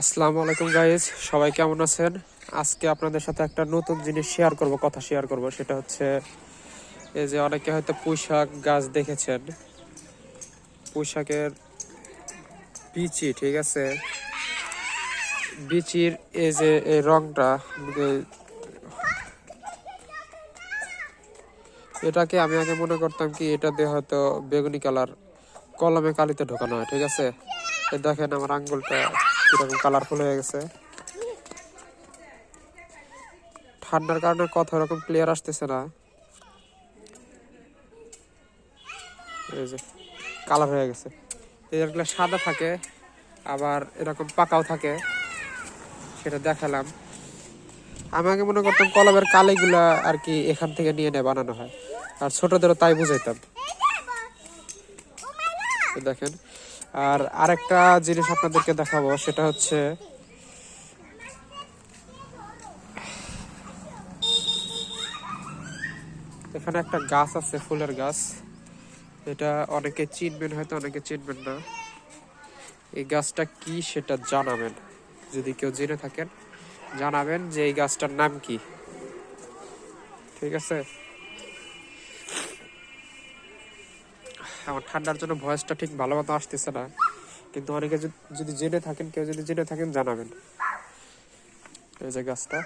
আসসালামু আলাইকুম গাইজ সবাই কেমন আছেন? আজকে আপনাদের সাথে একটা নতুন জিনিস শেয়ার করব, কথা শেয়ার করব। সেটা হচ্ছে, এই যে অনেকে হয়তো পুঁইশাক গাছ দেখেছেন। পুঁইশাকের বিচি, ঠিক আছে? বিচির এই যে এই রংটা এটাকে আমি আগে মনে করতাম কি, এটা দিয়ে হয়তো বেগুনি কালার কলমে কালিতে ঢোকানো হয়, ঠিক আছে? দেখেন আমার আঙ্গুলটা। কীরকম কালারফুল হয়ে গেছে। ঠান্ডার কারণে কথা ওরকম ক্লিয়ার আসতেছে না। কালার হয়ে গেছে। এগুলো সাদা থাকে, আবার এরকম পাকাও থাকে, সেটা দেখালাম। আমি আগে মনে করতাম কলমের কালিগুলা আর কি এখান থেকে নিয়ে নিয়ে বানানো হয়। আর ছোটদেরও তাই বুঝাইতাম। দেখেন আর আরেকটা জিনিস আপনাদেরকে দেখাবো, সেটা হচ্ছে এখানে একটা গাছ আছে, ফুলের গাছ। এটা অনেকে চিনবেন, হয়তো অনেকে চিনবেন না। এই গাছটা কি সেটা জানাবেন। যদি কেউ জেনে থাকেন, জানাবেন যে এই গাছটার নাম কি। ঠিক আছে? আমার ঠান্ডার জন্য ভয়েসটা ঠিক ভালো মতো আসতেছে না। কিন্তু অনেকে যদি- জেনে থাকেন, কেউ যদি জেনে থাকেন, জানাবেন। এই যে গাছটা।